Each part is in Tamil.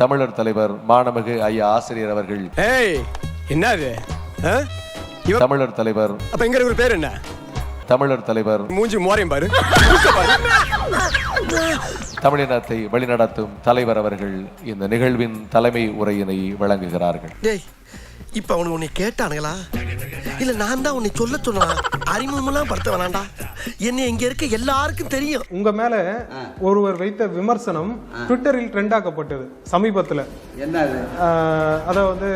தமிழர் தலைவர் மாணமிகு ஐயா ஆசிரியர் அவர்கள். ஏய் என்னது? தமிழர் தலைவர். அப்ப எங்க இருக்கிற பேர் என்ன? தமிழர் தலைவர். மூஞ்சி மோரையும் பாரு. தமிழினத்தை வழிநடத்தும் தலைவர் அவர்கள் இந்த நிகழ்வின் தலைமை உரையினை வழங்குகிறார்கள். இப்ப அவனுக்கு உன்னை கேட்டானுங்களா? இல்ல நான் தான் உன்னை சொல்ல சொன்னா அறிமுகமெல்லாம் படுத்த வேணாண்டா? என்ன இங்க இருக்க எல்லாருக்கும் தெரியும். உங்க மேல ஒருவர் வைத்த விமர்சனம் ட்விட்டரில் ட்ரெண்டாக்கப்பட்டது சமீபத்துல. என்னது? ஆஹ் அத வந்து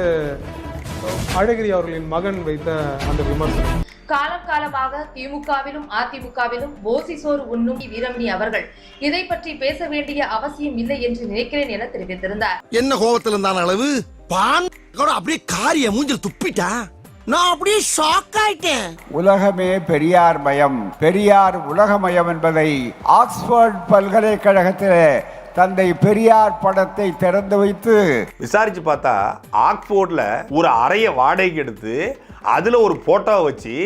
அழகிரி அவர்களின் மகன் வைத்த அந்த விமர்சனம். காலம் காலமாக திமுகவிலும் அதிமுகவிலும் போசி சோறு உண்ணும் வீரமணி அவர்கள். இதை பற்றி பேச வேண்டிய அவசியம் இல்லை என்று நினைக்கிறேன் என தெரிவித்திருந்தார். என்ன கோபத்துல இருந்தான அளவு? பான் கூட அப்படியே காரிய மூஞ்சில் துப்பிட்டா? நான் அப்படியே ஷாக் ஆயிட்டேன். உலகமே பெரியார் மயம். பெரியார் உலகமயம் என்பதை ஆக்ஸ்போர்ட் பல்கலைக்கழகத்தில் தந்தை பெரியார் படத்தை திறந்து வைத்து விசாரிச்சு பார்த்தா ஆக்ஸ்போர்ட்ல ஒரு அறைய வாடகைக்கு எடுத்து அதுல ஒரு போட்டோவை வச்சு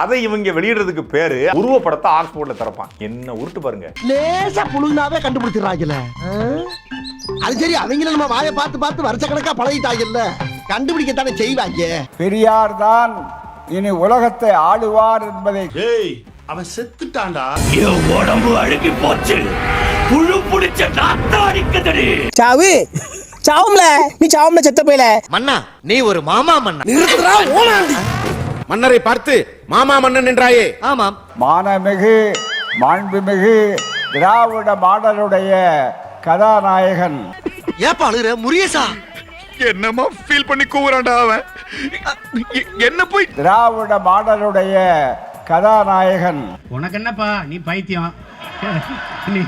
அதை இவங்க வெளியிடுறதுக்கு பேரு உருவப்படத்தை ஆக்ஸ்போர்ட்ல திறப்பான். என்ன உருட்டு பாருங்க. லேசா புழுங்கினாவே கண்டுபிடிச்சிடறாங்கல்ல. அது சரி அவங்கள நம்ம வாயை பார்த்து பார்த்து வருஷ கணக்கா பழகிட்டாங்கல்ல. கண்டுபிடிக்கத்தானே செய்வாங்க? பெரியார் தான் இனி உலகத்தை ஆளுவார் என்பதை அவன் செத்துட்டான்டா. சாவு சாவும்ல நீ சாவும்ல செத்த போயில. மன்னா நீ ஒரு மாமா மன்னா. நிறுத்துறா ஓனாண்டி மன்னரை பார்த்து மாமா மன்னன் என்றாயே ஆமாம். மானமிகு மாண்புமிகு திராவிட மாடலுடைய கதாநாயகன். ஏப்பா அழுகுற? முரியசா என்னமா ஃபீல் பண்ணி கூவுறான்டா அவன். என்ன போய் திராவிட மாடலுடைய கதாநாயகன். உனக்கு என்னப்பா? நீ பைத்தியம். நீ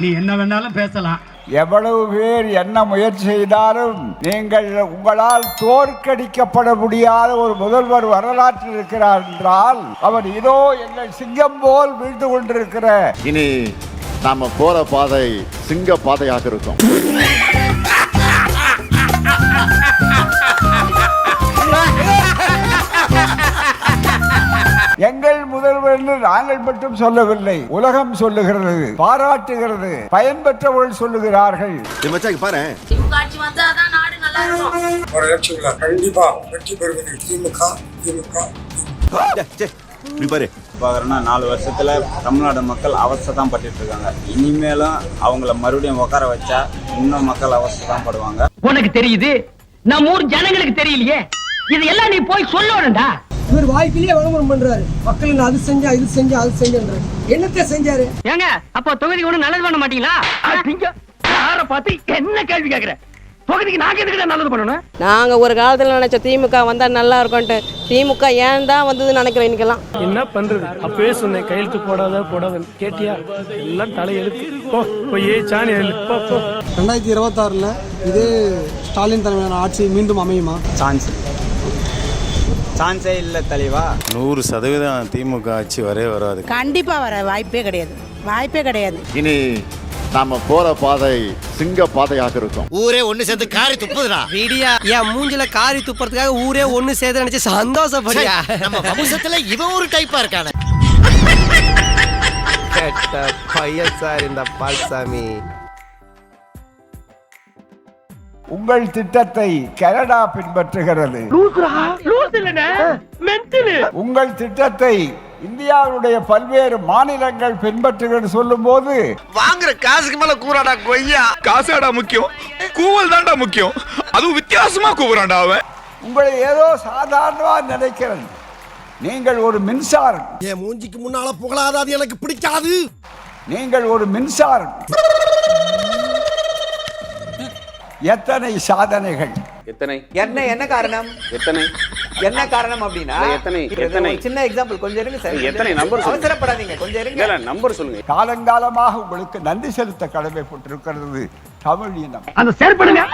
நீ என்ன வேணாலும் பேசலாம். எவ்வளவு பேர் என்ன முயற்சி செய்தாலும் நீங்கள் உங்களால் தோற்கடிக்கப்பட முடியாத ஒரு முதல்வர் வரலாற்றில் இருக்கிறார் என்றால் அவர் இதோ எங்கள் சிங்கம் போல் வீழ்ந்து கொண்டிருக்கிற இனி நாம போற பாதை சிங்க பாதையாக இருக்கும். எங்கள் முதல்வர் நாங்கள் மட்டும் சொல்லவில்லை. உலகம் சொல்லுகிறது பாராட்டுகிறது பயன்பெற்றவர்கள் சொல்லுகிறார்கள். பாரு. திமுக ஆட்சி வந்தாதான் நாடு நல்லா இருக்கும். கண்டிப்பா வெற்றி பெறுவது திமுக திமுக இப்படி பாரு. பார்க்குறோன்னா நாலு வருஷத்துல தமிழ்நாடு மக்கள் அவஸ்தை தான் பட்டுட்டு இருக்காங்க. இனிமேலும் அவங்கள மறுபடியும் உட்கார வச்சா இன்னும் மக்கள் அவஸ்தை தான் படுவாங்க. உனக்கு தெரியுது? நம்ம ஊர் ஜனங்களுக்கு தெரியலையே? இதெல்லாம் நீ போய் சொல்லணும்டா. இவர் வாய்ப்பிலேயே விளம்பரம் பண்றாரு. மக்கள் நான் அது செஞ்சா இது செஞ்சா அது செஞ்சேன்றாரு. என்னத்த செஞ்சாரு? ஏங்க அப்ப தொகுதி ஒண்ணு நல்லது பண்ண மாட்டீங்களா? யார பார்த்து என்ன கேள்வி கேக்குற? தொகுதிக்கு நாங்க எதுக்கு நல்லது பண்ணணும்? நாங்க ஒரு காலத்துல நினைச்ச திமுக வந்தா நல்லா இருக்கும்ட்டு திமுக ஏன் தான் வந்ததுன்னு நினைக்கிறேன் இன்னைக்கெல்லாம்? என்ன பண்றது? அப்பவே சொன்னேன் கையெழுத்து போடாத போடாத கேட்டியா? எல்லாம் தலையெழுத்து. ரெண்டாயிரத்தி இருபத்தாறுல இதே ஸ்டாலின் தலைமையிலான ஆட்சி மீண்டும் அமையுமா? சான்ஸ். சான்ஸே இல்லை தலைவா. நூறு சதவீதம் திமுக ஆட்சி வரவே வராது. கண்டிப்பா வர வாய்ப்பே கிடையாது. வாய்ப்பே கிடையாது. இனி நாம போற பாதை சிங்க பாதையாக இருக்கும். ஊரே ஒண்ணு சேர்ந்து காரி துப்புதுடா. விடியா என் மூஞ்சில காரி துப்புறதுக்காக ஊரே ஒண்ணு சேர்த்து நினைச்சு சந்தோஷப்படியா? நம்ம வம்சத்துல இவன் ஒரு டைப்பா இருக்கானே. கேட்ட பையன் சார் இந்த பால்சாமி. உங்கள் திட்டத்தை கனடா பின்பற்றுகிறது. உங்கள் திட்டத்தை இந்தியாவுடைய பல்வேறு மாநிலங்கள் பின்பற்றுகிறது சொல்லும் போது வாங்குற காசுக்கு மேல கூறாடா கொய்யா. காசாடா முக்கியம். கூவல் தான்டா முக்கியம். அதுவும் வித்தியாசமா கூவுறான்டா அவன். உங்களை ஏதோ சாதாரணமா நினைக்கிறேன். நீங்கள் ஒரு மின்சாரம். என் மூஞ்சிக்கு முன்னால புகழாத அது எனக்கு பிடிக்காது. நீங்கள் ஒரு மின்சாரம். எத்தனை சாதனைகள்? எத்தனை? என்ன என்ன காரணம்? எத்தனை? என்ன காரணம் அப்படின்னா எத்தனை? எத்தனை? சின்ன எக்ஸாம்பிள் கொஞ்சம் இருங்க சார் எத்தனை? நம்பர் சொல்லுங்க. அவசரப்படாதீங்க. கொஞ்சம் இருங்க. நம்பர் சொல்லுங்க. காலங்காலமாக உங்களுக்கு நன்றி செலுத்த கடமைப்பட்டிருக்கிறது தமிழ் இனம். அந்த செயற்படுங்க.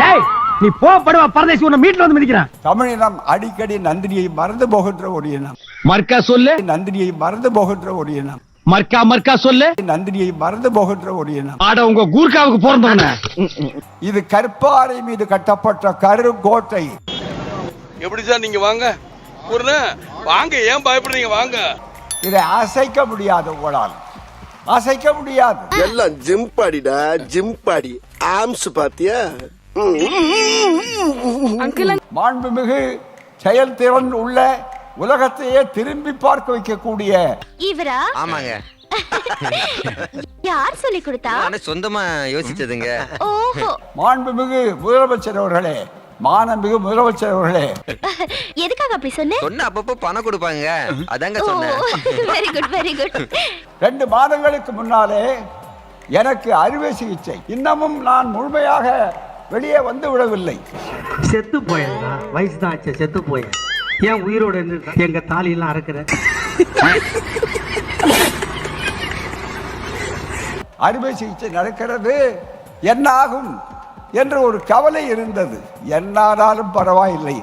டேய் நீ போ படுவா பரதேசி உன்னை மீட்ல வந்து மிதிக்கிறான். தமிழினம் அடிக்கடி நன்றியை மறந்து போகின்ற ஒரு இனம். மர்க்கா சொல்லு. நன்றியை மறந்து போகின்ற ஒரு இனம். மர்க்கா மர்க்கா சொல்லு. நன்றியை மறந்து போகின்ற ஒரு இனம் ஆட உங்க கூர்க்காவுக்கு பிறந்தவன இது கற்பாறை மீது கட்டப்பட்ட கருங்கோட்டை. எப்படி சார் நீங்க வாங்க? வாங்க ஏன் பயப்படுறீங்க? வாங்க. இதை அசைக்க முடியாது உங்களால். அசைக்க முடியாது. எல்லாம் ஜிம் பாடிடா ஜிம் பாடி. ஆம்ஸ் பாத்தியா? மாண்புமிகு செயல்திறன் உள்ள உலகத்தையே திரும்பி பார்க்க வைக்கக்கூடிய இவரா? ஆமாங்க. யார் சொல்லி கொடுத்தா? சொந்தமா யோசிச்சதுங்க. ஓஹோ. மாண்புமிகு முதலமைச்சர் அவர்களே மாண்புமிகு முதலமைச்சர் அவர்களே. எதுக்காக அப்படி சொன்ன? சொன்ன அப்பப்போ பணம் கொடுப்பாங்க. அதாங்க வெரி குட் வெரி குட் ரெண்டு மாதங்களுக்கு முன்னாலே எனக்கு அறுவை சிகிச்சை. இன்னமும் நான் முழுமையாக வெளியே வந்து விடவில்லை. செத்து போயா வயசு தான் ஆச்சு செத்து போய ஏன் உயிரோட இருந்து எங்க தாலியெல்லாம் அறக்குற? அறுவை சிகிச்சை நடக்கிறது. என்ன ஆகும் என்ற ஒரு கவலை இருந்தது. என்னானாலும் பரவாயில்லை.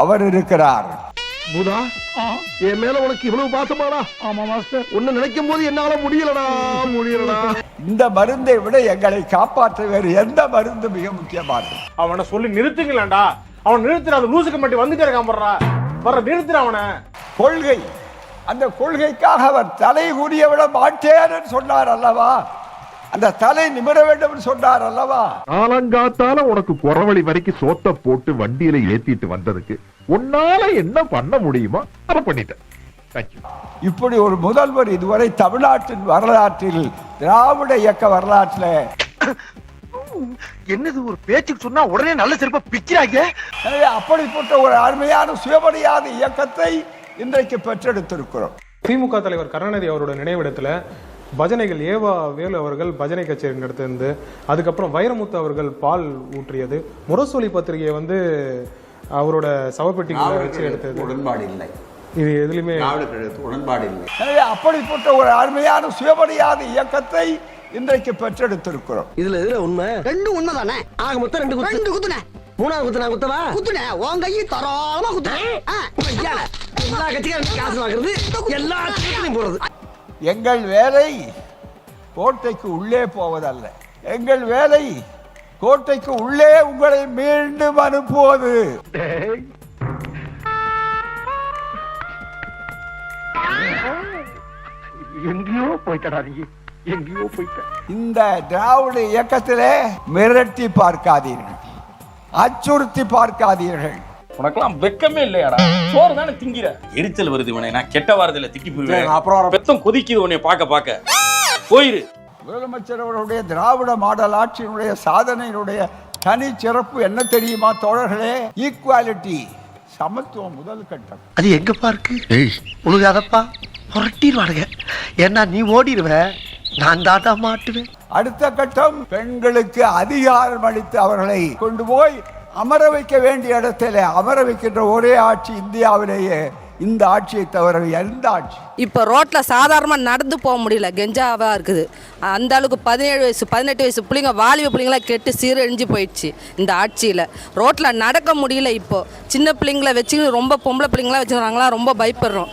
அவர் இருக்கிறார். பூதா என் மேல உனக்கு இவ்வளவு பாசமாடா? ஆமா மாஸ்டர். ஒன்னு நினைக்கும் போது என்னால முடியலடா முடியலடா. இந்த மருந்தை விட எங்களை காப்பாற்ற வேறு எந்த மருந்து மிக முக்கியமானது. அவனை சொல்லி நிறுத்துங்களேன்டா. அவன் நிறுத்துற அந்த லூசுக்கு மட்டும் வந்துட்டே இருக்கான் போடுறா. வர அவனை. கொள்கை. அந்த கொள்கைக்காக அவர் தலை கூறிய விட மாட்டேன் சொன்னார் அல்லவா? அந்த தலை நிமிர வேண்டும் என்று சொன்னார் அல்லவா? காலங்காத்தால உனக்கு குறவழி வரைக்கும் சோத்த போட்டு வண்டியில ஏத்திட்டு வந்ததுக்கு உன்னால என்ன பண்ண முடியுமோ அதை பண்ணிட்டேன் இப்படி ஒரு முதல்வர் இதுவரை தமிழ்நாட்டின் வரலாற்றில் திராவிட இயக்க வரலாற்றில் என்னது ஒரு பேச்சுக்கு சொன்னா உடனே நல்ல சிறப்பா பிக்கிறாங்க எனவே அப்படிப்பட்ட ஒரு அருமையான சுயமரியாதை இயக்கத்தை இன்றைக்கு பெற்றெடுத்திருக்கிறோம். திமுக தலைவர் கருணாநிதி அவரோட நினைவிடத்துல பஜனைகள் ஏவா வேலு அவர்கள் பஜனை கச்சேரி நடத்திருந்து அதுக்கப்புறம் வைரமுத்து அவர்கள் பால் ஊற்றியது முரசொலி பத்திரிகையை வந்து அவரோட சவப்பெட்டிகளை வச்சு எடுத்தது. உடன்பாடு இல்லை. இது எதுலையுமே உடன்பாடு இல்லை. எனவே அப்படிப்பட்ட ஒரு அருமையான சுயமரியாதை இயக்கத்தை இன்றைக்கு பெற்றெடுத்திருக்கிறோம். இதுல எதுல உண்மை? ரெண்டு உண்மை தானே ஆக மொத்தம் ரெண்டு குத்து. ரெண்டு குத்துனே. மூணாவது குத்து நான் குத்தவா? குத்துனே. உன் கையை தரோமா குத்துனேன் எல்லா கட்சிக்காரும் காசு வாங்குறது எல்லா கட்சியும் போறது எங்கள் வேலை கோட்டைக்கு உள்ளே போவதல்ல. எங்கள் வேலை கோட்டைக்கு உள்ளே உங்களை மீண்டும் அனுப்புவது. எங்கேயோ போயிட்டடா நீ. எங்கேயோ போயிட்ட. இந்த திராவிட இயக்கத்திலே மிரட்டி பார்க்காதீர்கள். அச்சுறுத்தி பார்க்காதீர்கள். உனக்கெல்லாம் வெக்கமே இல்லையாடா? சோறு தானே திங்கிற? எரிச்சல் வருது உனே நான் கெட்ட வாரத்துல திக்கி போயிருவேன் அப்புறம் பெத்தம் கொதிக்குது உன்னை பார்க்க பார்க்க. போயிரு. முதலமைச்சர் அவர்களுடைய திராவிட மாடல் ஆட்சியினுடைய சாதனையினுடைய தனி சிறப்பு என்ன தெரியுமா தோழர்களே? ஈக்குவாலிட்டி சமத்துவம் முதல் கட்டம். அது எங்கப்பா இருக்கு உனக்கு அதப்பா புரட்டிடுவானுங்க. ஏன்னா நீ ஓடிடுவ நான் தாண்டா மாட்டுவேன். அடுத்த கட்டம் பெண்களுக்கு அதிகாரம் அளித்து அவர்களை கொண்டு போய் அமர வைக்க வேண்டிய இடத்திலே அமர வைக்கின்ற ஒரே ஆட்சி இந்தியாவிலேயே. இந்த ஆட்சியை தவிர எந்த ஆட்சி? இப்போ ரோட்ல சாதாரணமா நடந்து போக முடியல. கெஞ்சாவா இருக்குது. அந்த அளவுக்கு பதினேழு வயசு பதினெட்டு வயசு பிள்ளைங்க வாலிப பிள்ளைங்களாம் கெட்டு சீரழிஞ்சு போயிடுச்சு இந்த ஆட்சியில். ரோட்ல நடக்க முடியல இப்போ. சின்ன பிள்ளைங்கள வச்சுக்கிட்டு ரொம்ப பொம்பளை பிள்ளைங்களாம் வச்சுக்கிறாங்களா ரொம்ப பயப்படுறோம்.